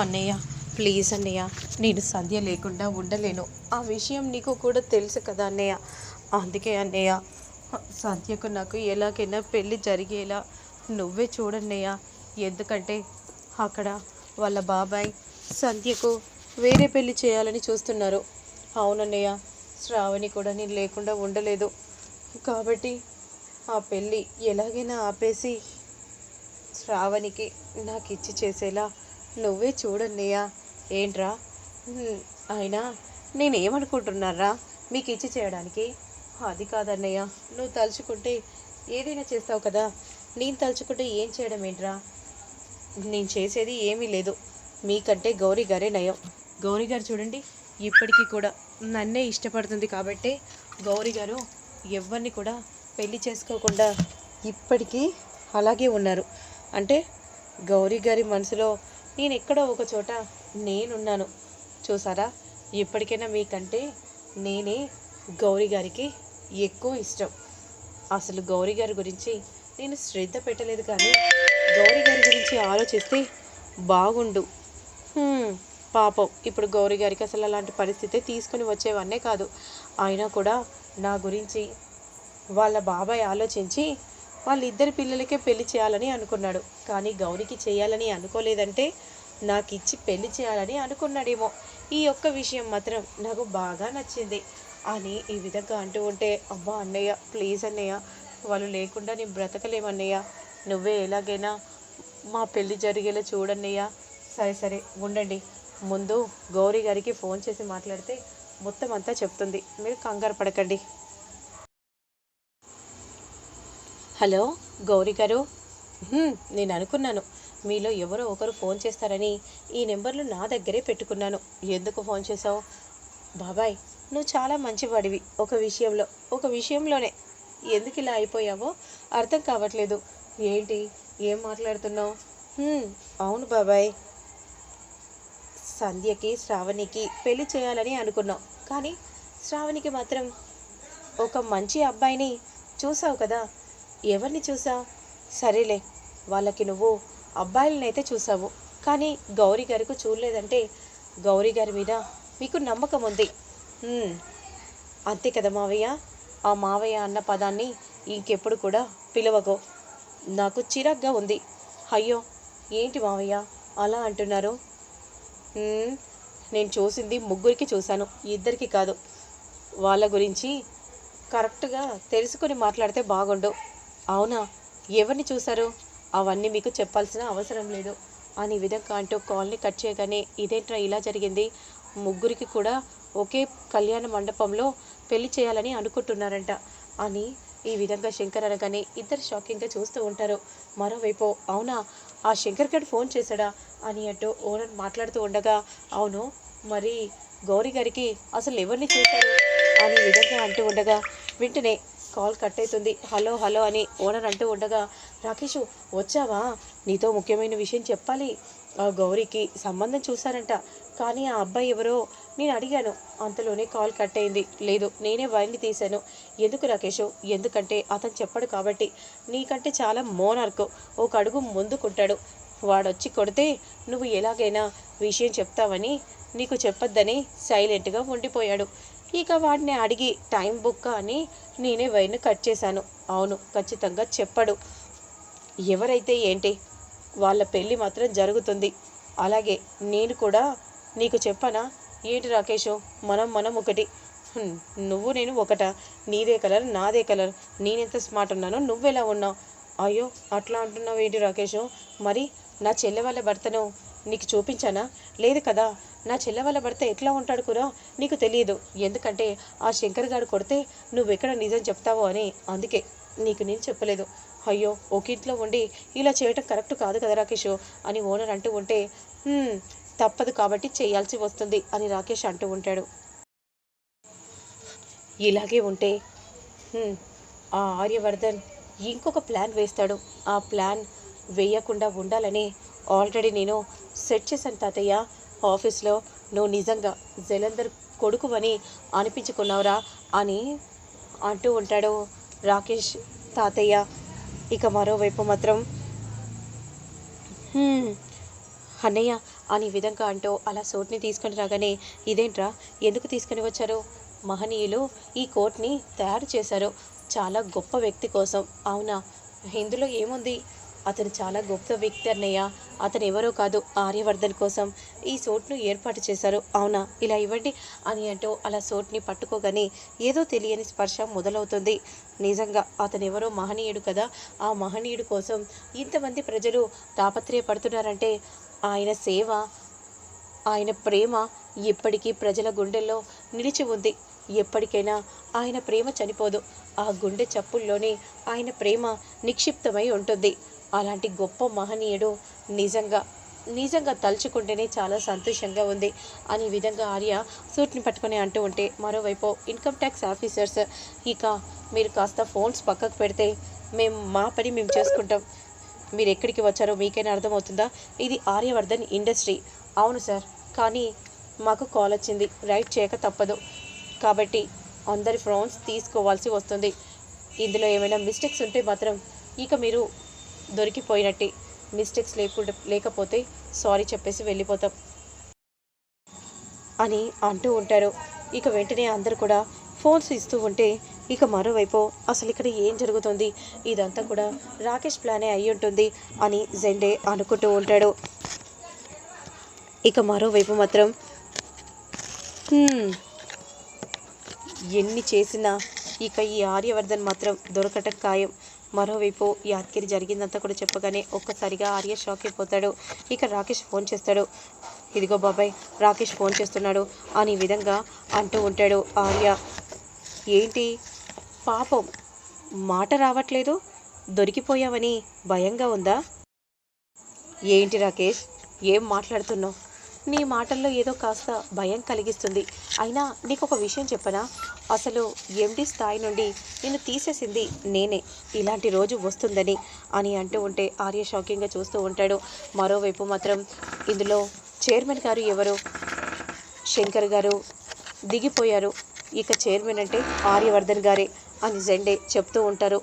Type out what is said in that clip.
అన్నయ్య ప్లీజ్ అన్నయ్య నేను సంధ్య లేకుండా ఉండలేను. ఆ విషయం నీకు కూడా తెలుసు కదా అన్నయ్య. అందుకే అన్నయ్య సంధ్యకు నాకు ఎలాగైనా పెళ్ళి జరిగేలా నువ్వే చూడన్నయ్య. ఎందుకంటే అక్కడ వాళ్ళ బాబాయ్ సంధ్యకు వేరే పెళ్ళి చేయాలని చూస్తున్నారు. అవునన్నయ్య శ్రావణి కూడా నేను లేకుండా ఉండలేదు. కాబట్టి ఆ పెళ్ళి ఎలాగైనా ఆపేసి శ్రావణికి నాకు ఇచ్చి చేసేలా నువ్వే చూడన్నయ్యా. ఏంట్రా? అయినా నేనేమనుకుంటున్నారా మీకు ఇచ్చి చేయడానికి? అది కాదన్నయ్య. నువ్వు తలుచుకుంటే ఏదైనా చేస్తావు కదా. నేను తలుచుకుంటే ఏం చేయడం ఏంట్రా? నేను చేసేది ఏమీ లేదు. మీకంటే గౌరీ గారే నయం. గౌరీ గారు చూడండి ఇప్పటికీ కూడా నన్నే ఇష్టపడుతుంది కాబట్టి గౌరీ గారు ఎవరిని కూడా పెళ్ళి చేసుకోకుండా ఇప్పటికీ అలాగే ఉన్నారు. అంటే గౌరీ గారి మనసులో నేను ఎక్కడో ఒక చోట నేనున్నాను. చూసారా? ఎప్పటికైనా మీకంటే నేనే గౌరీ గారికి ఎక్కువ ఇష్టం. అసలు గౌరీ గారి గురించి నేను శ్రద్ధ పెట్టలేదు కానీ గౌరీ గారి గురించి ఆలోచిస్తే బాగుండు. పాపం. ఇప్పుడు గౌరీ గారికి అసలు అలాంటి పరిస్థితి తీసుకొని వచ్చేవన్నే కాదు. అయినా కూడా నా గురించి వాళ్ళ బాబాయ్ ఆలోచించి వాళ్ళిద్దరి పిల్లలకే పెళ్ళి చేయాలని అనుకున్నాడు. కానీ గౌరికి చేయాలని అనుకోలేదంటే నాకు ఇచ్చి పెళ్ళి చేయాలని అనుకున్నాడేమో. ఈ ఒక్క విషయం మాత్రం నాకు బాగా నచ్చింది. అని ఈ విధంగా అంటూ ఉంటే అబ్బా అన్నయ్య ప్లీజ్ అన్నయ్య వాళ్ళు లేకుండా నేను బ్రతకలేమన్నయ్య నువ్వే ఎలాగైనా మా పెళ్ళి జరిగేలా చూడన్నయ్య. సరే సరే ఉండండి. ముందు గౌరీ గారికి ఫోన్ చేసి మాట్లాడితే మొత్తం అంతా చెప్తుంది. మీరు కంగారు పడకండి. హలో గౌరీ గారు. నేను అనుకున్నాను. మీలో ఎవరో ఒకరు ఫోన్ చేస్తారని ఈ నెంబర్లు నా దగ్గరే పెట్టుకున్నాను. ఎందుకు ఫోన్ చేసావు బాబాయ్ నువ్వు చాలా మంచివాడివి. ఒక విషయంలో ఒక విషయంలోనే. ఎందుకు ఇలా అయిపోయావో అర్థం కావట్లేదు. ఏంటి? ఏం మాట్లాడుతున్నావు? అవును బాబాయ్. సంధ్యకి శ్రావణికి పెళ్ళి చేయాలని అనుకున్నాం. కానీ శ్రావణికి మాత్రం ఒక మంచి అబ్బాయిని చూసావు కదా. ఎవరిని చూసావు సరేలే వాళ్ళకి నువ్వు అబ్బాయిలనైతే చూసావు. కానీ గౌరీ గారికి చూడలేదంటే గౌరీ గారి మీద మీకు నమ్మకం ఉంది. అంతే కదా మావయ్య? ఆ మావయ్య అన్న పదాన్ని ఇంకెప్పుడు కూడా పిలవగో నాకు చిరాగ్గా ఉంది. అయ్యో ఏంటి మావయ్య? అలా అంటున్నారు? నేను చూసింది ముగ్గురికి చూశాను. ఇద్దరికి కాదు. వాళ్ళ గురించి కరెక్ట్గా తెలుసుకొని మాట్లాడితే బాగుండు. అవునా? ఎవరిని చూశారు? అవన్నీ మీకు చెప్పాల్సిన అవసరం లేదు. అని విధంగా అంటూ కాల్ని కట్ చేయగానే ఇదేంట్రా ఇలా జరిగింది? ముగ్గురికి కూడా ఒకే కళ్యాణ మండపంలో పెళ్ళి చేయాలని అనుకుంటున్నారంట అని ఈ విధంగా శంకర్ అనగానే ఇద్దరు షాకింగ్గా చూస్తూ ఉంటారు. మరోవైపు అవునా? ఆ శంకర్ గడ్ ఫోన్ చేశాడా? అని అంటూ ఓనర్ మాట్లాడుతూ ఉండగా అవును మరి గౌరీ గారికి అసలు ఎవరిని చూశారు? అని విధంగా అంటూ ఉండగా వెంటనే కాల్ కట్ అవుతుంది హలో హలో అని ఓనర్ అంటూ ఉండగా రాకేష్ వచ్చావా? నీతో ముఖ్యమైన విషయం చెప్పాలి. ఆ గౌరీకి సంబంధం చూశారంట. కానీ ఆ అబ్బాయి ఎవరో? నేను అడిగాను. అంతలోనే కాల్ కట్ అయింది లేదు నేనే వైర్ని తీశాను. ఎందుకు రాకేష్? ఎందుకంటే అతను చెప్పడు కాబట్టి. నీకంటే చాలా మోనార్క్. ఒక అడుగు ముందుకుంటాడు. వాడొచ్చి కొడితే నువ్వు ఎలాగైనా విషయం చెప్తావని నీకు చెప్పొద్దని సైలెంట్గా ఉండిపోయాడు. ఇక వాడిని అడిగి టైం బుక్ అని నేనే వైర్ను కట్ చేశాను. అవును ఖచ్చితంగా చెప్పడు. ఎవరైతే ఏంటి? వాళ్ళ పెళ్ళి మాత్రం జరుగుతుంది. అలాగే నేను కూడా నీకు చెప్పనా? ఏంటి రాకేష్? మనం మనం ఒకటి. నువ్వు నేను ఒకట? నీదే కలర్ నాదే కలర్. నేనెంత స్మార్ట్ ఉన్నానో నువ్వెలా ఉన్నావు? అయ్యో అట్లా అంటున్నావు ఏంటి రాకేష్? మరి నా చెల్లె వాళ్ళ భర్తను నీకు చూపించానా? లేదు కదా? నా చెల్లె పడితే ఎట్లా ఉంటాడు కూడా నీకు తెలియదు ఎందుకంటే ఆ శంకర్ గారు కొడితే నువ్వెక్కడ నిజం చెప్తావో అని. అందుకే నీకు నేను చెప్పలేదు. అయ్యో ఒక ఇంట్లో ఉండి ఇలా చేయటం కరెక్ట్ కాదు కదా రాకేష్ అని ఓనర్ అంటూ ఉంటే తప్పదు కాబట్టి చేయాల్సి వస్తుంది అని రాకేష్ అంటూ ఉంటాడు. ఇలాగే ఉంటే ఆ ఆర్యవర్ధన్ ఇంకొక ప్లాన్ వేస్తాడు. ఆ ప్లాన్ వేయకుండా ఉండాలని ఆల్రెడీ నేను సెట్ చేశాను తాతయ్య. ఆఫీస్లో నువ్వు నిజంగా జలంధర్ కొడుకువని అనిపించుకున్నావురా అని అంటూ ఉంటాడు రాకేష్ తాతయ్య. ఇక మరోవైపు మాత్రం అన్నయ్య అని విధంగా అంటూ అలా సూట్ని తీసుకొని రాగానే ఇదేంట్రా ఎందుకు తీసుకొని వచ్చారు? మహనీయులు ఈ కోట్ని తయారు చేశారు. చాలా గొప్ప వ్యక్తి కోసం. అవునా? ఇందులో ఏముంది? అతను చాలా గొప్ప వ్యక్తి అన్నయ్య. అతను ఎవరో కాదు ఆర్యవర్ధన్ కోసం ఈ సోట్ను ఏర్పాటు చేశారు. అవునా? ఇలా ఇవ్వండి అని అంటూ అలా సోట్ని పట్టుకోగానే ఏదో తెలియని స్పర్శ మొదలవుతుంది. నిజంగా అతను ఎవరో మహనీయుడు కదా. ఆ మహనీయుడు కోసం ఇంతమంది ప్రజలు తాపత్రయపడుతున్నారంటే ఆయన సేవ ఆయన ప్రేమ ఎప్పటికీ ప్రజల గుండెల్లో నిలిచి ఉంది. ఎప్పటికైనా ఆయన ప్రేమ చనిపోదు. ఆ గుండె చప్పుల్లోనే ఆయన ప్రేమ నిక్షిప్తమై ఉంటుంది. అలాంటి గొప్ప మహనీయుడు నిజంగా నిజంగా తలుచుకుంటేనే చాలా సంతోషంగా ఉంది. అనే విధంగా ఆర్య సూట్ని పట్టుకొని అంటూ ఉంటే మరోవైపు ఇన్కమ్ ట్యాక్స్ ఆఫీసర్స్ ఇక మీరు కాస్త ఫోన్స్ పక్కకు పెడితే మేము మా పని మేము చేసుకుంటాం. మీరు ఎక్కడికి వచ్చారో మీకైనా అర్థమవుతుందా? ఇది ఆర్యవర్ధన్ ఇండస్ట్రీ. అవును సార్ కానీ మాకు కాల్ వచ్చింది. రైట్ చేయక తప్పదు. కాబట్టి అందరి ఫోన్స్ తీసుకోవాల్సి వస్తుంది. ఇందులో ఏమైనా మిస్టేక్స్ ఉంటే మాత్రం ఇక మీరు దొరికిపోయినట్టే. మిస్టేక్స్ లేకుండా లేకపోతే సారీ చెప్పేసి వెళ్ళిపోతాం అని అంటూ ఉంటారు. ఇక వెంటనే అందరు కూడా ఫోన్స్ ఇస్తూ ఉంటే ఇక మరోవైపు అసలు ఇక్కడ ఏం జరుగుతుంది? ఇదంతా కూడా రాకేష్ ప్లానే అయి ఉంటుంది అని జెండే అనుకుంటూ ఉంటాడు. ఇక మరోవైపు మాత్రం ఎన్ని చేసినా ఇక ఈ ఆర్యవర్ధన్ మాత్రం దొరకటం ఖాయం. మరోవైపు యాద్గిరి జరిగిందంతా కూడా చెప్పగానే ఒక్కసారిగా ఆర్య షాక్ అయిపోతాడు. ఇక రాకేష్ ఫోన్ చేస్తాడు. ఇదిగో బాబాయ్ రాకేష్ ఫోన్ చేస్తున్నాడు అని విధంగా అంటూ ఉంటాడు ఆర్య. ఏంటి? పాపం మాట రావట్లేదు దొరికిపోయావని భయంగా ఉందా? ఏంటి రాకేష్? ఏం మాట్లాడుతున్నావు? నీ మాటల్లో ఏదో కాస్త భయం కలిగిస్తుంది. అయినా నీకు ఒక విషయం చెప్పనా? అసలు ఎండి స్థాయి నుండి నిన్ను తీసేసింది నేనే. ఇలాంటి రోజు వస్తుందని అని అంటూ ఉంటే ఆర్య షాకింగ్గా చూస్తూ ఉంటాడు. మరోవైపు మాత్రం ఇందులో చైర్మన్ గారు ఎవరు? శంకర్ గారు దిగిపోయారు. ఇక చైర్మన్ అంటే ఆర్యవర్ధన్ గారే అని జెండే చెప్తూ ఉంటారు.